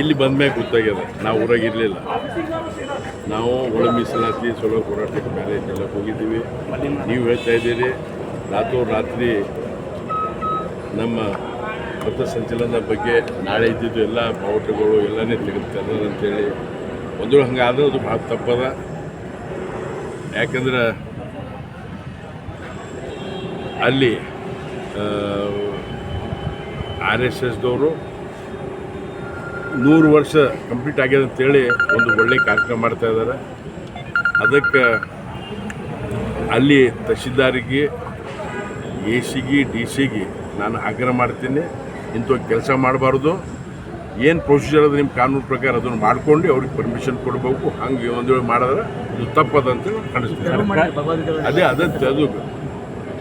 ಇಲ್ಲಿ ಬಂದ ಮೇಲೆ ಗೊತ್ತಾಗ್ಯದ. ನಾವು ಊರಾಗ ಇರಲಿಲ್ಲ. ನಾವು ಒಳ ಮೀಸಲಾತಿ ಸೊಳ್ಳೆ ಹೋರಾಟಕ್ಕೆ ಮೇಲೆ ಎಲ್ಲ ಹೋಗಿದ್ದೀವಿ. ನೀವು ಹೇಳ್ತಾ ಇದ್ದೀರಿ, ರಾತ್ರಿ ರಾತ್ರಿ ನಮ್ಮ ಪಥಸಂಚಲನದ ಬಗ್ಗೆ ನಾಳೆ ಇದ್ದಿದ್ದು ಎಲ್ಲ ಬಾವುಟಗಳು ಎಲ್ಲನೇ ತೆಗೆದುಕೊಂಡು ಅಂತೇಳಿ. ಒಂದು ಹಂಗಾದ್ರೆ ಅದು ಭಾಳ ತಪ್ಪದ. ಯಾಕಂದ್ರೆ ಅಲ್ಲಿ ಆರ್ ಎಸ್ ಎಸ್ದವರು ನೂರು ವರ್ಷ ಕಂಪ್ಲೀಟ್ ಆಗ್ಯದ ಅಂತೇಳಿ ಒಂದು ಒಳ್ಳೆ ಕಾರ್ಯಕ್ರಮ ಮಾಡ್ತಾ ಇದ್ದಾರೆ. ಅದಕ್ಕೆ ಅಲ್ಲಿ ತಹಶೀಲ್ದಾರಿಗೆ ಎ ಸಿಗೆ ಡಿ ಸಿಗೆ ನಾನು ಆಗ್ರಹ ಮಾಡ್ತೀನಿ. ಇಂಥ ಕೆಲಸ ಮಾಡಬಾರ್ದು. ಏನು ಪ್ರೊಸೀಜರ್ ಅದು ನಿಮ್ಮ ಕಾನೂನು ಪ್ರಕಾರ ಅದನ್ನು ಮಾಡ್ಕೊಂಡು ಅವ್ರಿಗೆ ಪರ್ಮಿಷನ್ ಕೊಡಬೇಕು. ಹಂಗೆ ಒಂದು ವೇಳೆ ಮಾಡಿದ್ರೆ ಅದು ತಪ್ಪದಂತೇಳಿ ಕಾಣಿಸ್ತೀನಿ ಅದೇ ಅದಂತೆ ಅದು.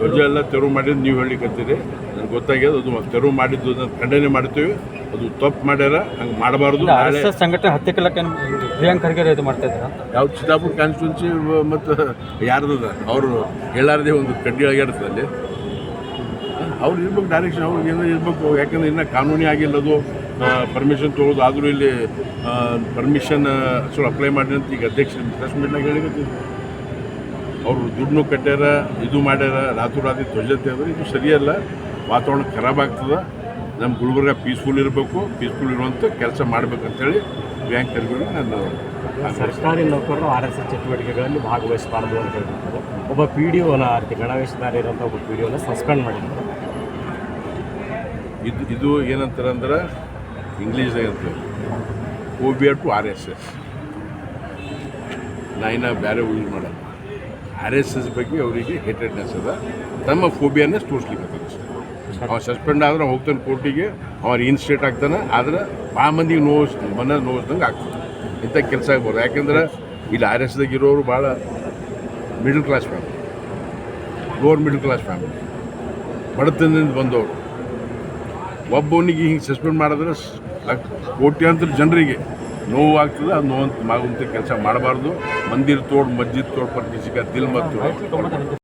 ಧ್ವಜ ಎಲ್ಲ ತೆರವು ಮಾಡಿದ್ದು ನೀವು ಹೇಳಿಕತ್ತೀರಿ ನನಗೆ ಗೊತ್ತಾಗ್ಯದ ಅದು ತೆರವು ಮಾಡಿದ್ದು ಅದನ್ನ ಖಂಡನೆ ಮಾಡ್ತೀವಿ. ಅದು ತಪ್ಪು ಮಾಡ್ಯಾರ ಹಂಗೆ ಮಾಡಬಾರ್ದು. ನಾಳೆ ಸಂಘಟನೆ ಹತ್ಯೆ ಕಲಕ್ಕೆ ಪ್ರಿಯಾಂಕ್ ಖರ್ಗೆ ಇದು ಮಾಡ್ತಾ ಇದ್ದೀರಾ? ಯಾವ ಚಿತ್ತಾಪುರ ಕಾನ್ಸ್ಟಿಟ್ಯೂನ್ಸಿ ಮತ್ತು ಯಾರ್ದದ? ಅವರು ಹೇಳಾರದೆ ಒಂದು ಕಡ್ಡಿ ಆಗಿರ್ತದೆ ಅಲ್ಲಿ. ಅವ್ರು ಇರ್ಬೇಕು ಡೈರೆಕ್ಷನ್ ಅವ್ರಿಗೆ ಏನೋ ಇರ್ಬೇಕು. ಯಾಕಂದ್ರೆ ಇನ್ನೂ ಕಾನೂನಿ ಆಗಿಲ್ಲ ಅದು. ಪರ್ಮಿಷನ್ ತೊಗೊಳೋದು ಆದರೂ ಇಲ್ಲಿ ಪರ್ಮಿಷನ್ ಸ್ವಲ್ಪ ಅಪ್ಲೈ ಮಾಡಿ ಅಂತ ಈಗ ಅಧ್ಯಕ್ಷ ಪ್ರೆಸ್ ಮೀಟ್ನಾಗ ಅವರು ದುಡ್ಡು ಕಟ್ಟ್ಯಾರ ಇದು ಮಾಡ್ಯಾರ ರಾತ್ರಿ ಧ್ವಜತೆ ಅಂದರೆ ಇದು ಸರಿಯಲ್ಲ. ವಾತಾವರಣ ಖರಾಬ್ ಆಗ್ತದೆ. ನಮ್ಮ ಗುಲ್ಬರ್ಗ ಪೀಸ್ಫುಲ್ ಇರಬೇಕು ಪೀಸ್ಫುಲ್ ಇರುವಂಥ ಕೆಲಸ ಮಾಡಬೇಕಂತೇಳಿ ಬ್ಯಾಂಕರ್ಗಳು ನಾನು ಸರ್ಕಾರಿ ನೌಕರರು ಆರ್ ಎಸ್ ಎಸ್ ಚಟುವಟಿಕೆಗಳಲ್ಲಿ ಭಾಗವಹಿಸಬಾರ್ದು ಅಂತ ಹೇಳ್ತಾರೆ ಒಬ್ಬ ಪಿ ಡಿ ಒನ ಗಣವೇಶಧಾರಿ ಇರುವಂಥ ಒಬ್ಬ ಪಿ ಡಿ ಒನ ಸಸ್ಪೆಂಡ್ ಮಾಡಿದ್ದಾರೆ ಇದು ಇದು ಏನಂತಾರೆ ಅಂದ್ರೆ O B R to R S S. ನಾ ಇನ್ನು ಬೇರೆ ಯೂಸ್ ಮಾಡಲ್ಲ. ಆರ್ ಎಸ್ ಎಸ್ ಬಗ್ಗೆ ಅವರಿಗೆ ಹೇಟೆಡ್ನೆಸ್ ಅದ. ತಮ್ಮ ಫೋಬಿಯಾನೇ ತೋರಿಸ್ಲಿಕ್ಕೆ ಅವ ಸಸ್ಪೆಂಡ್ ಆದ್ರೆ ಹೋಗ್ತಾನೆ ಕೋರ್ಟಿಗೆ ಅವ್ರು ಇನ್ಸ್ಟೇಟ್ ಆಗ್ತಾನೆ, ಆದ್ರೆ ಆ ಮಂದಿಗೆ ನೋವು, ಮನ ನೋವಿಸ್ದಂಗೆ ಆಗ್ತದೆ. ಇಂಥ ಕೆಲಸ ಆಗ್ಬೋದು. ಯಾಕೆಂದ್ರೆ ಇಲ್ಲಿ ಆರ್ ಎಸ್ದಾಗ ಇರೋರು ಭಾಳ middle class family lower middle class family ಬಡತನದಿಂದ ಬಂದವರು. ಒಬ್ಬವನಿಗೆ ಹಿಂಗೆ ಸಸ್ಪೆಂಡ್ ಮಾಡಿದ್ರೆ ಕೋಟ್ಯಾಂತರ ಜನರಿಗೆ ನೋವು ಆಗ್ತದೆ ಅದು ನೋವು ಮಾಗುವಂಥ ಕೆಲಸ ಮಾಡಬಾರ್ದು. ಮಂದಿರ ತೋಡು, ಮಸ್ಜಿದ್ ತೋಡ್ ಪರ್ ಕಿಸಿ ದಿಲ್ ಮತ್ತು